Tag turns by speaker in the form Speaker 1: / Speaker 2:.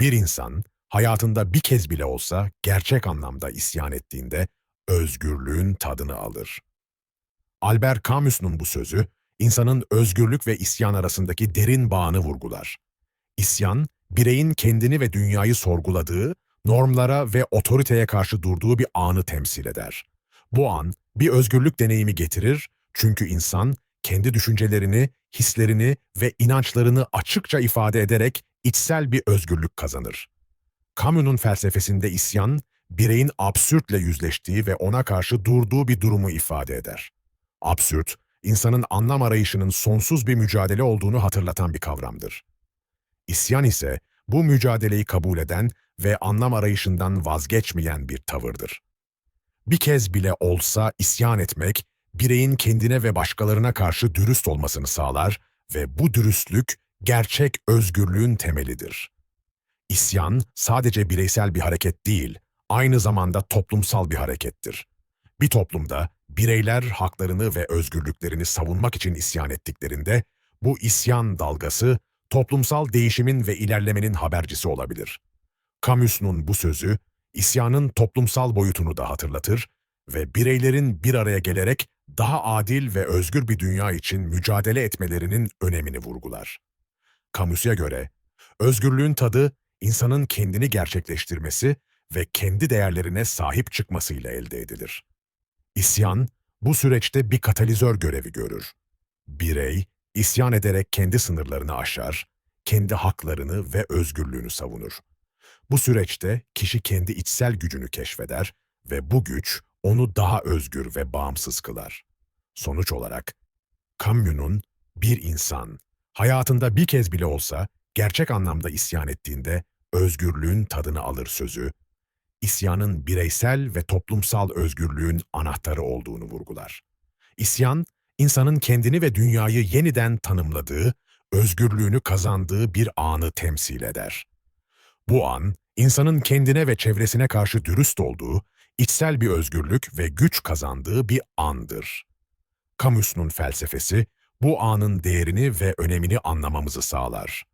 Speaker 1: Bir insan hayatında bir kez bile olsa gerçek anlamda isyan ettiğinde özgürlüğün tadını alır. Albert Camus'un bu sözü, insanın özgürlük ve isyan arasındaki derin bağını vurgular. İsyan, bireyin kendini ve dünyayı sorguladığı, normlara ve otoriteye karşı durduğu bir anı temsil eder. Bu an, bir özgürlük deneyimi getirir çünkü insan, kendi düşüncelerini, hislerini ve inançlarını açıkça ifade ederek içsel bir özgürlük kazanır. Camus'un felsefesinde isyan, bireyin absürtle yüzleştiği ve ona karşı durduğu bir durumu ifade eder. Absürt, insanın anlam arayışının sonsuz bir mücadele olduğunu hatırlatan bir kavramdır. İsyan ise bu mücadeleyi kabul eden ve anlam arayışından vazgeçmeyen bir tavırdır. Bir kez bile olsa isyan etmek, bireyin kendine ve başkalarına karşı dürüst olmasını sağlar ve bu dürüstlük gerçek özgürlüğün temelidir. İsyan sadece bireysel bir hareket değil, aynı zamanda toplumsal bir harekettir. Bir toplumda bireyler haklarını ve özgürlüklerini savunmak için isyan ettiklerinde, bu isyan dalgası toplumsal değişimin ve ilerlemenin habercisi olabilir. Camus'un bu sözü, isyanın toplumsal boyutunu da hatırlatır ve bireylerin bir araya gelerek daha adil ve özgür bir dünya için mücadele etmelerinin önemini vurgular. Camus'a göre, özgürlüğün tadı insanın kendini gerçekleştirmesi ve kendi değerlerine sahip çıkmasıyla elde edilir. İsyan, bu süreçte bir katalizör görevi görür. Birey, isyan ederek kendi sınırlarını aşar, kendi haklarını ve özgürlüğünü savunur. Bu süreçte kişi kendi içsel gücünü keşfeder ve bu güç onu daha özgür ve bağımsız kılar. Sonuç olarak, Camus'un bir insan, hayatında bir kez bile olsa gerçek anlamda isyan ettiğinde özgürlüğün tadını alır sözü, isyanın bireysel ve toplumsal özgürlüğün anahtarı olduğunu vurgular. İsyan, insanın kendini ve dünyayı yeniden tanımladığı, özgürlüğünü kazandığı bir anı temsil eder. Bu an, insanın kendine ve çevresine karşı dürüst olduğu, içsel bir özgürlük ve güç kazandığı bir andır. Camus'un felsefesi, bu anın değerini ve önemini anlamamızı sağlar.